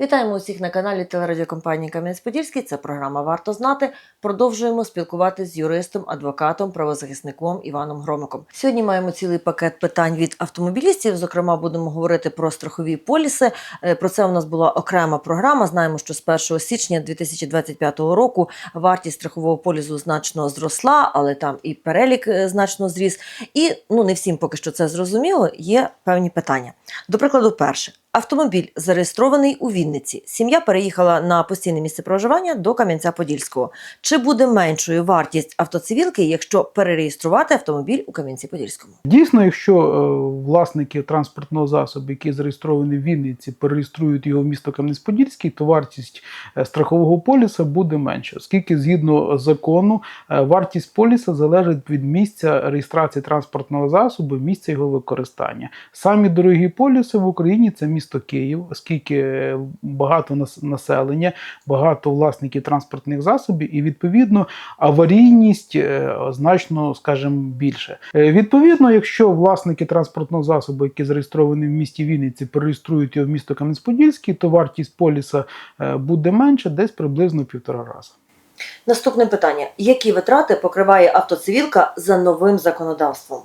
Вітаємо усіх на каналі телерадіокомпанії Кам'янець-Подільський. Це програма Варто знати. Продовжуємо спілкуватися з юристом, адвокатом, правозахисником Іваном Громиком. Сьогодні маємо цілий пакет питань від автомобілістів. Зокрема, будемо говорити про страхові поліси. Е, Про це у нас була окрема програма. Знаємо, що з 1 січня 2025 року вартість страхового полісу значно зросла, але там і перелік е, значно зріс. І ну не всім поки що це зрозуміло. Є певні питання. До прикладу, перше. Автомобіль зареєстрований у Вінниці. Сім'я переїхала на постійне місце проживання до Кам'янця-Подільського. Чи буде меншою вартість автоцивілки, якщо перереєструвати автомобіль у Кам'янці-Подільському? Дійсно, якщо е, власники транспортного засобу, який зареєстрований в Вінниці, перереєструють його в місто Кам'янець-Подільський, то вартість е, страхового поліса буде менша, оскільки згідно закону е, вартість поліса залежить від місця реєстрації транспортного засобу, місця його використання. Самі дорогі поліси в Україні це місто Київ, оскільки багато нас- населення, багато власників транспортних засобів, і відповідно аварійність е, значно, скажімо, більше. Е, Відповідно, якщо власники транспортного засобу, які зареєстровані в місті Вінниці, перереєструють його в місто Кам'янець-Подільський, то вартість поліса е, буде менше, десь приблизно півтора рази. Наступне питання: які витрати покриває автоцивілка за новим законодавством?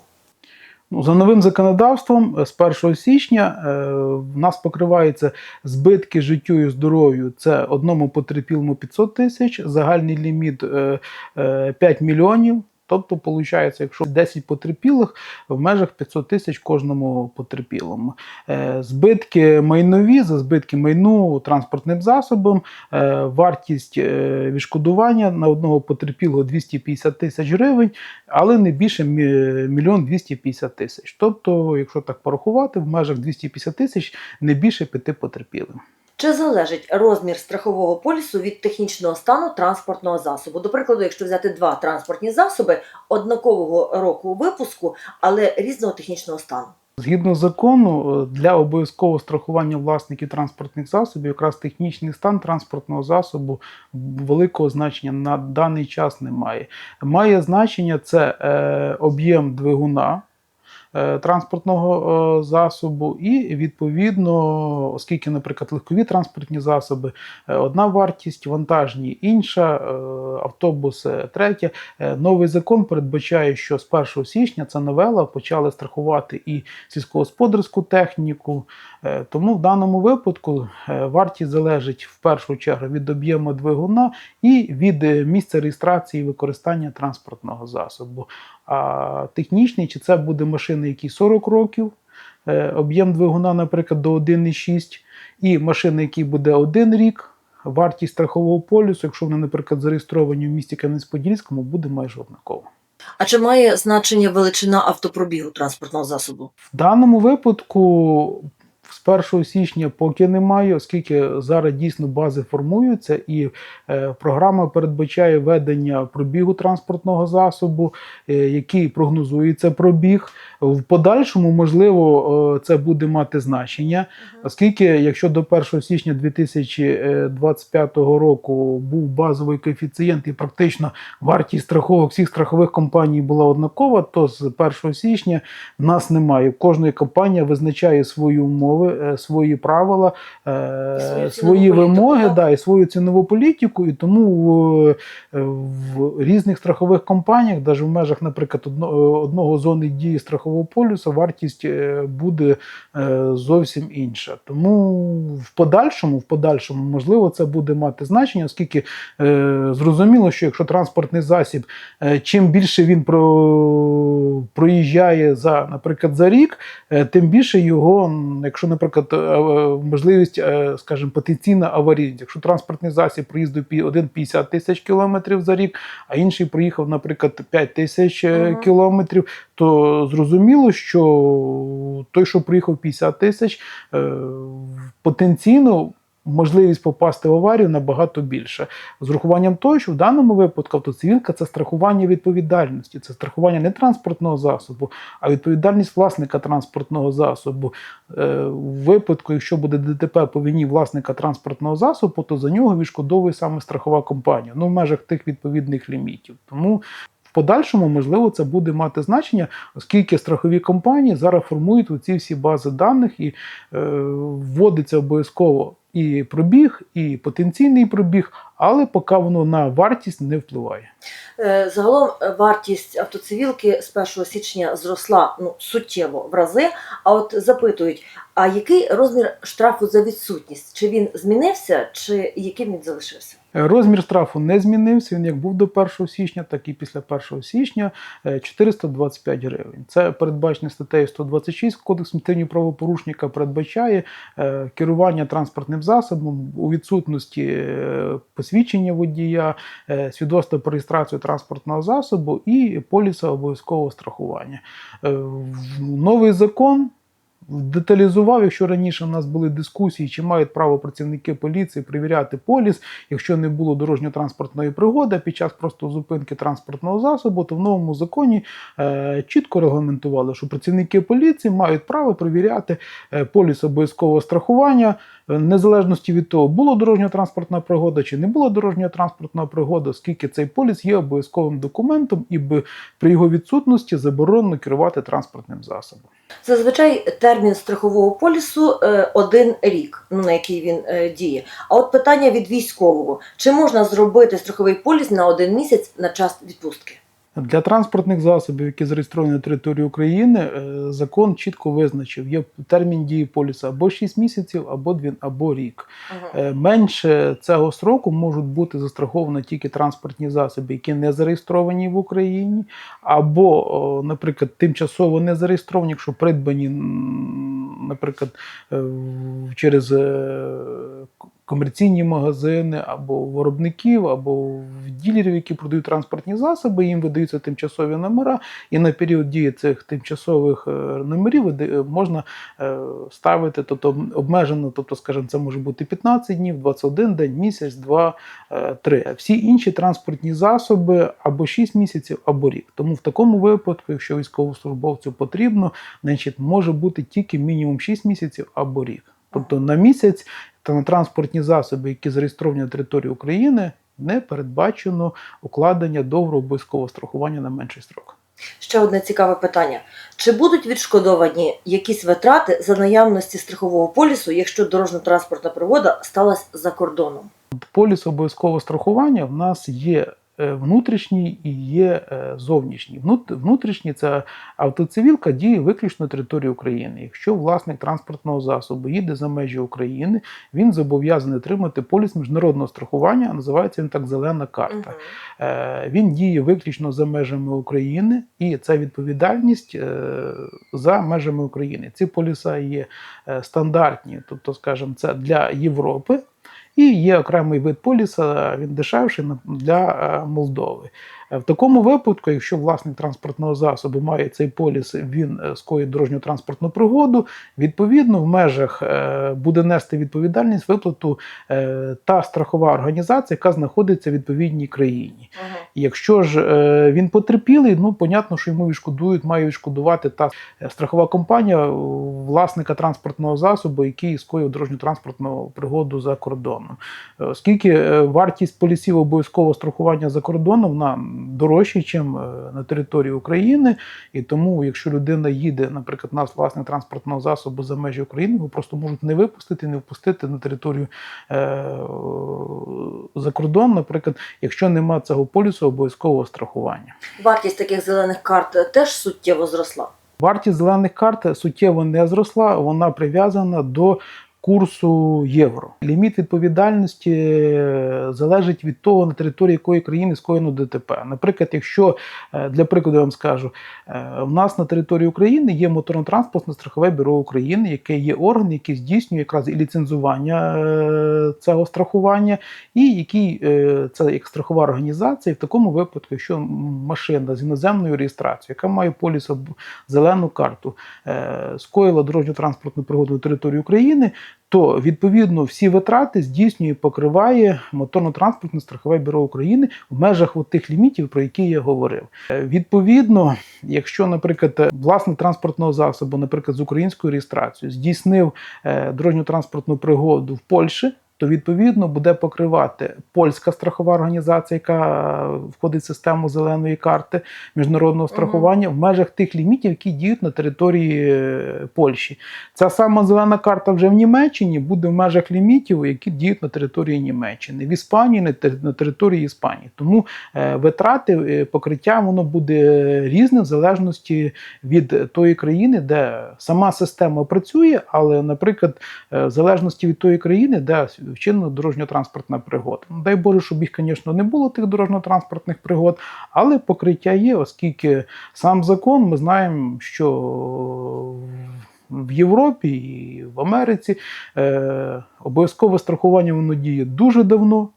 Ну, за новим законодавством е, з 1 січня е, в нас покриваються збитки життю і здоров'ю. Це одному потерпілому 500 тисяч, загальний ліміт е, е, 5 мільйонів. Тобто, виходить, якщо 10 потерпілих в межах 500 тисяч кожному потерпілому. Е, Збитки майнові за збитки майну транспортним засобом, е, вартість е, відшкодування на одного потерпілого 250 тисяч гривень, але не більше мі- мільйон 250 тисяч. Тобто, якщо так порахувати, в межах 250 тисяч не більше п'яти потерпілим. Чи залежить розмір страхового полісу від технічного стану транспортного засобу? До прикладу, якщо взяти два транспортні засоби однакового року випуску, але різного технічного стану. Згідно закону, е, для обов'язкового страхування власників транспортних засобів, якраз технічний стан транспортного засобу великого значення на даний час не має. Має значення це е, об'єм двигуна. Е, Транспортного е, засобу, і відповідно, оскільки, наприклад, легкові транспортні засоби е, одна вартість, вантажні інша, автобус третя. Новий закон передбачає, що з 1 січня ця новела почали страхувати і сільськогосподарську техніку. Е, Тому в даному випадку е, вартість залежить в першу чергу від об'єму двигуна і від е, місця реєстрації і використання транспортного засобу. А технічний, чи це буде машина, якій 40 років, об'єм двигуна, наприклад, до 1,6, і машина, якій буде 1 рік. Вартість страхового полюсу, якщо вони, наприклад, зареєстровані в місті Кам'янець-Подільському, буде майже однакова. А чи має значення величина автопробігу транспортного засобу? В даному випадку з 1 січня поки немає, оскільки зараз дійсно бази формуються, і е, програма передбачає ведення пробігу транспортного засобу, е, який прогнозується пробіг. В подальшому, можливо, е, це буде мати значення, оскільки, якщо до 1 січня 2025 року був базовий коефіцієнт і практично вартість страховок всіх страхових компаній була однакова, то з 1 січня в нас немає. Кожна компанія визначає свої умови, е, свої правила, е, свою свої вимоги, да, і свою цінову політику. І тому в, е, в різних страхових компаніях, навіть в межах, наприклад, одно- одного зони дії страхового полюсу, вартість буде зовсім інша. Тому в подальшому, в подальшому, можливо, це буде мати значення, оскільки е, зрозуміло, що якщо транспортний засіб, е, чим більше він про, проїжджає за, наприклад, за рік, е, тим більше його, м, якщо, наприклад, е, е, можливість, е, скажімо, потенційна аварійність. Якщо транспортний засіб проїздив один 50 тисяч кілометрів за рік, а інший проїхав, наприклад, 5 тисяч угу. Кілометрів, то зрозуміло, що той, що приїхав 50 тисяч, потенційно можливість попасти в аварію набагато більше. З урахуванням того, що в даному випадку автоцивілка це страхування відповідальності, це страхування не транспортного засобу, а відповідальність власника транспортного засобу. Е, У випадку, якщо буде ДТП по вині власника транспортного засобу, то за нього відшкодовує саме страхова компанія, ну в межах тих відповідних лімітів. Тому в подальшому, можливо, це буде мати значення, оскільки страхові компанії зараз формують ці всі бази даних і е, вводиться обов'язково і пробіг, і потенційний пробіг, але поки воно на вартість не впливає. Е, Загалом е, вартість автоцивілки з 1 січня зросла ну, суттєво в рази. А от запитують: а який розмір штрафу за відсутність? Чи він змінився, чи яким він залишився? Е, Розмір штрафу не змінився. Він як був до 1 січня, так і після 1 січня е, 425 гривень. Це передбачено статтею 126 Кодексу адміністративного правопорушника передбачає е, керування транспортним засобом у відсутності посвідчення водія, свідоцтво про реєстрацію транспортного засобу і поліса обов'язкового страхування. Е, Новий закон деталізував, якщо раніше в нас були дискусії, чи мають право працівники поліції перевіряти поліс, якщо не було дорожньо-транспортної пригоди під час просто зупинки транспортного засобу, то в новому законі е, чітко регламентували, що працівники поліції мають право перевіряти е, поліс обов'язкового страхування. е, Незалежності від того, було дорожньо-транспортна пригода чи не було дорожньо-транспортна пригода, оскільки цей поліс є обов'язковим документом, і би при його відсутності заборонено керувати транспортним засобом. Зазвичай термін страхового полісу е, один рік, ну на який він е, діє. А от питання від військового: чи можна зробити страховий поліс на один місяць на час відпустки? Для транспортних засобів, які зареєстровані на території України, е, закон чітко визначив, є термін дії поліса або 6 місяців, або 2, або рік. Е, Менше цього сроку можуть бути застраховані тільки транспортні засоби, які не зареєстровані в Україні, або, наприклад, тимчасово не зареєстровані, якщо придбані, наприклад, е, через комерційні магазини, або виробників, або в ділерів, які продають транспортні засоби, їм видаються тимчасові номера, і на період дії цих тимчасових е, номерів можна е, ставити, тобто обмежено, тобто, скажімо, це може бути 15 днів, 21 день, місяць, 2, 3. А всі інші транспортні засоби або 6 місяців, або рік. Тому в такому випадку, якщо військовослужбовцю потрібно, значить може бути тільки мінімум 6 місяців або рік. Тобто на місяць та на транспортні засоби, які зареєстровані на території України, не передбачено укладення договору обов'язкового страхування на менший строк. Ще одне цікаве питання: чи будуть відшкодовані якісь витрати за наявності страхового полісу, якщо дорожньо-транспортна пригода сталася за кордоном? Поліс обов'язкового страхування в нас є внутрішній і є е, зовнішній. Внутрішній це автоцивілка діє виключно на території України. Якщо власник транспортного засобу їде за межі України, він зобов'язаний отримати поліс міжнародного страхування, а називається він так зелена карта. Е, Він діє виключно за межами України, і це відповідальність е, за межами України. Ці поліса є е, стандартні, тобто, скажімо, це для Європи. І є окремий вид поліса, він дешевший для е, Молдови. Е, В такому випадку, якщо власник транспортного засобу має цей поліс, він е, скоїть дорожню транспортну пригоду, відповідно в межах е, буде нести відповідальність виплату та страхова організація, яка знаходиться в відповідній країні. Якщо ж він потерпілий, ну понятно, що йому відшкодують, має відшкодувати та страхова компанія власника транспортного засобу, який скоїв дорожньо-транспортну пригоду за кордоном. Оскільки вартість полісів обов'язкового страхування за кордоном вона дорожча, ніж на території України, і тому, якщо людина їде, наприклад, нас власник транспортного засобу за межі України, його просто можуть не випустити, не впустити на територію е, за кордон, наприклад, якщо нема цього полісу обов'язкового страхування. Вартість таких зелених карт теж суттєво зросла. Вартість зелених карт суттєво не зросла, вона прив'язана до курсу євро. Ліміт відповідальності е, залежить від того, на території якої країни скоєно ДТП. Наприклад, якщо е, для прикладу я вам скажу, е, в нас на території України є моторно-транспортне страхове бюро України, яке є орган, який здійснює якраз і ліцензування цього страхування, і який це як страхова організація. В такому випадку, якщо машина з іноземною реєстрацією, яка має поліс об- зелену карту, скоїла дорожньо-транспортну пригоду на території України, то відповідно всі витрати здійснює і покриває моторно-транспортне страхове бюро України в межах от тих лімітів, про які я говорив. Е, Відповідно, якщо, наприклад, власник транспортного засобу, наприклад, з українською реєстрацією, здійснив е, дорожньо-транспортну пригоду в Польщі. То відповідно буде покривати польська страхова організація, яка входить в систему зеленої карти міжнародного страхування в межах тих лімітів, які діють на території е, Польщі. Ця сама зелена карта вже в Німеччині буде в межах лімітів, які діють на території Німеччини, в Іспанії на те- на території Іспанії. Тому е, витрати е, покриття воно буде різне в залежності від тої країни, де сама система працює, але, наприклад, в залежності від тої країни, де вчинена дорожньо-транспортна пригода. Ну, дай Боже, щоб їх, звісно, не було тих дорожньо-транспортних пригод, але покриття є, оскільки сам закон ми знаємо, що в Європі і в Америці е, обов'язкове страхування воно діє дуже давно.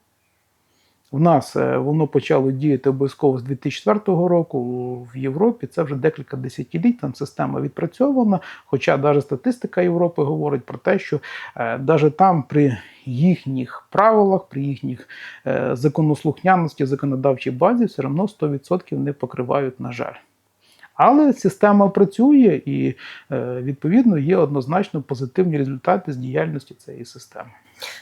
В нас е, воно почало діяти обов'язково з 2004 року. В Європі це вже декілька десятиліть. Там система відпрацьована. Хоча навіть статистика Європи говорить про те, що навіть там при їхніх правилах, при їхніх е, законослухняності, законодавчій базі, все одно 100% не покривають, на жаль. Але система працює і е, відповідно є однозначно позитивні результати з діяльності цієї системи.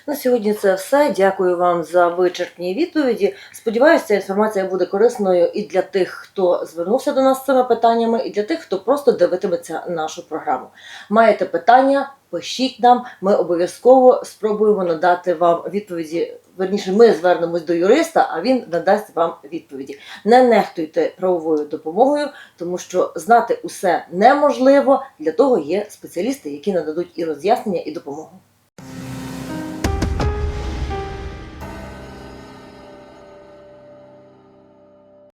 На сьогодні це все. Дякую вам за вичерпні відповіді. Сподіваюся, ця інформація буде корисною і для тих, хто звернувся до нас з цими питаннями, і для тих, хто просто дивитиметься нашу програму. Маєте питання? Пишіть нам, ми обов'язково спробуємо надати вам відповіді. Верніше, ми звернемось до юриста, а він надасть вам відповіді. Не нехтуйте правовою допомогою, тому що знати усе неможливо. Для того є спеціалісти, які нададуть і роз'яснення, і допомогу.